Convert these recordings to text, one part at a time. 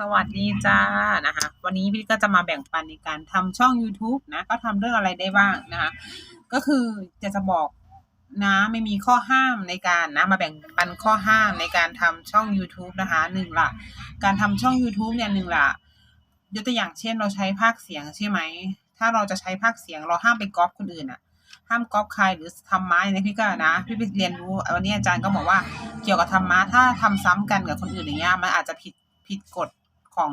สวัสดีจ้านะคะวันนี้พี่ก็จะมาแบ่งปันในการทำช่อง YouTube นะ ก็ทำเรื่องอะไรได้บ้างนะคะ ก็คือจะจะบอกนะไม่มีข้อห้ามในการนะมาแบ่งปันข้อห้ามในการทำช่อง YouTube นะคะหนึ่งละการทำช่อง YouTube เนี่ยหนึ่งละยกตัวอย่างเช่นเราใช้ภาคเสียงใช่ไหม ถ้าเราจะใช้ภาคเสียงเราห้ามไปก๊อปคนอื่นอะห้ามก๊อปใครหรือธรรมะเนี่ยพี่ก็นะ พี่ไปเรียนรู้วันนี้อาจารย์ก็บอกว่าเกี่ยวกับธรรมะถ้าทำซ้ำกันกับคนอื่นอย่างเงี้ยมันอาจจะผิดผิดกฎ ของ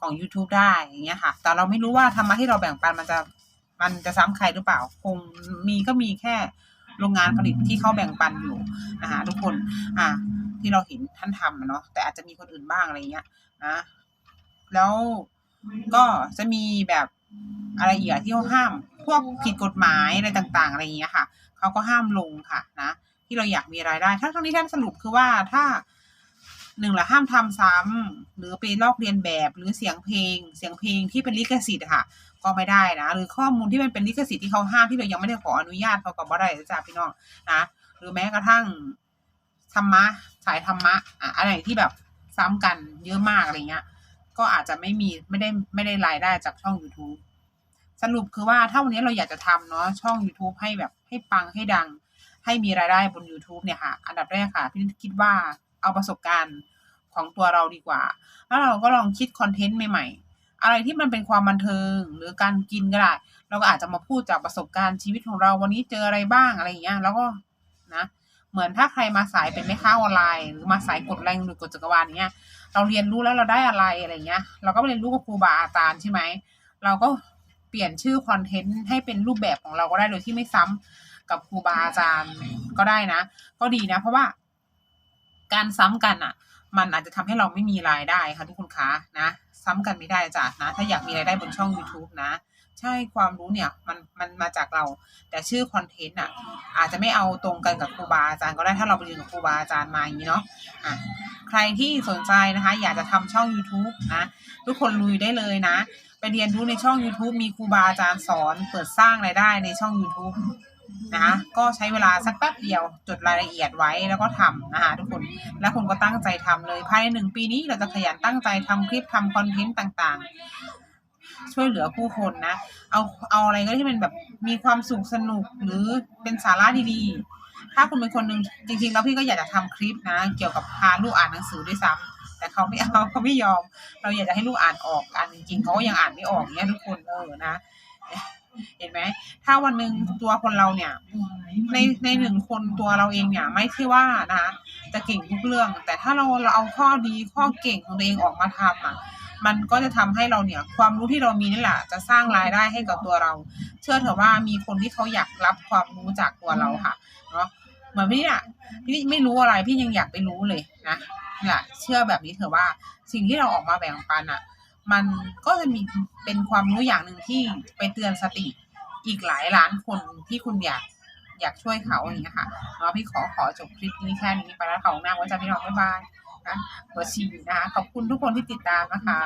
ของ YouTube ได้อย่างเงี้ยค่ะ แต่เราไม่รู้ว่าธรรมะที่เราแบ่งปันมันจะมันจะซ้ำใครหรือเปล่า คงมีก็มีแค่โรงงานผลิตที่เขาแบ่งปันอยู่นะคะทุกคน อะที่เราเห็นท่านทำเนาะแต่อาจจะมีคนอื่นบ้างอะไรเงี้ยนะแล้วก็จะมีแบบอะไรอีกอที่เขาห้าม พวกผิดกฎหมายอะไรต่าง ๆ อะไรอย่างเงี้ยค่ะเขาก็ห้ามลงค่ะนะที่เราอยากมีรายได้ทั้งทั้งนี้ท่านสรุปคือว่าถ้าหนึ่งละห้ามทำซ้ำ รือไปลอกเลียนแบบหรือเสียงเพลง เสียงเพลงที่เป็นลิขสิทธิ์ค่ะก็ไม่ได้นะ หรือข้อมูลที่มันเป็นลิขสิทธิ์ที่เขาห้ามที่เรายังไม่ได้ขออนุญาตเขาก็บ่ได้นะจ้าพี่น้องนะหรือแม้กระทั่งธรรมะสายธรรมะอะอะไรที่แบบซ้ำกันเยอะมากอะไรเงี้ย ก็อาจจะไม่มีไม่ได้ไม่ได้รายได้จากช่อง YouTube สรุปคือว่าถ้าวันนี้เราอยากจะทำเนาะช่อง YouTube ให้แบบให้ปังให้ดัง ให้มีรายได้บน YouTube เนี่ยค่ะ อันดับแรกค่ะพี่คิดว่าเอาประสบการณ์ ของตัวเราดีกว่า แล้วเราก็ลองคิดคอนเทนต์ใหม่ๆ อะไรที่มันเป็นความบันเทิงหรือการกินก็ได้ เราก็อาจจะมาพูดจากประสบการณ์ชีวิตของเราวันนี้เจออะไรบ้างอะไรอย่างเงี้ย แล้วก็นะ เหมือนถ้าใครมาสายเป็นแม่ค้าออนไลน์ หรือมาสายกดแรงหรือกดจักรวาลเนี้ย เราเรียนรู้แล้วเราได้อะไรอะไรเงี้ย เราก็ไปเรียนรู้กับครูบาอาจารย์ใช่ไหม เราก็เปลี่ยนชื่อคอนเทนต์ให้เป็นรูปแบบของเราก็ได้โดยที่ไม่ซ้ำกับครูบาอาจารย์ก็ได้นะ ก็ดีนะ เพราะว่าการซ้ำกันอะ มันอาจจะทำให้เราไม่มีรายได้ค่ะทุกคนคะนะ ซ้ำกันไม่ได้จ้ะนะ ถ้าอยากมีรายได้บนช่อง YouTube นะ ใช่ความรู้เนี่ยมันมันมาจากเรา แต่ชื่อคอนเทนต์อะอาจจะไม่เอาตรงกันกับครูบาอาจารย์ก็ได้ถ้าเราไปเรียนกับครูบาอาจารย์มาอย่างนี้เนาะอะใครที่สนใจนะคะ อยากจะทำช่อง YouTube นะทุกคนลุยได้เลยนะ ไปเรียนรู้ในช่อง YouTube มีครูบาอาจารย์สอน เปิดสร้างรายได้ในช่อง YouTube นะก็ใช้เวลาสักแป๊บเดียวจดรายละเอียดไว้แล้วก็ทำนะคะทุกคนแล้วคุณก็ตั้งใจทำเลยภายในหนึ่งปีนี้เราจะขยันตั้งใจทำคลิปทำคอนเทนต์ต่างๆ ช่วยเหลือผู้คนนะ เอาเอาอะไรก็ได้ที่เป็นแบบมีความสุขสนุกหรือเป็นสาระดีๆ ถ้าคุณเป็นคนหนึ่งจริงๆ แล้วพี่ก็อยากจะทำคลิปนะ เกี่ยวกับพาลูกอ่านหนังสือด้วยซ้ำแต่เขาไม่เอาเขาไม่ยอม เราอยากจะให้ลูกอ่านออกอ่านจริงๆเขาก็ยังอ่านไม่ออกเนี้ยทุกคนเออนะ เห็นไหมถ้าวันหนึ่งตัวคนเราเนี่ย ในในหนึ่งคนตัวเราเองเนี่ย ไม่ใช่ว่านะคะจะเก่งทุกเรื่อง แต่ถ้าเราเราเอาข้อดีข้อเก่งของตัวเองออกมาทำอะมันก็จะทำให้เราเนี่ย ความรู้ที่เรามีนี่แหละจะสร้างรายได้ให้กับตัวเรา เชื่อเถอะว่ามีคนที่เขาอยากรับความรู้จากตัวเราค่ะเนาะเหมือนพี่เนี่ยพี่ไม่รู้อะไรพี่ยังอยากไปรู้เลยนะนี่ยเชื่อแบบนี้เถอะว่าสิ่งที่เราออกมาแบ่งปันอะ มันก็จะมีเป็นความรู้อย่างหนึ่งที่ไปเตือนสติอีกหลายล้านคนที่คุณอยากอยากช่วยเขาอย่างเงี้ยค่ะเนาะพี่ขอขอจบคลิปนี้แค่นี้ไปแล้วขอหน้าไว่าจะพี่น้องบ๊ายบายนะหัวชีนะคะขอบคุณทุกคนที่ติดตามนะคะ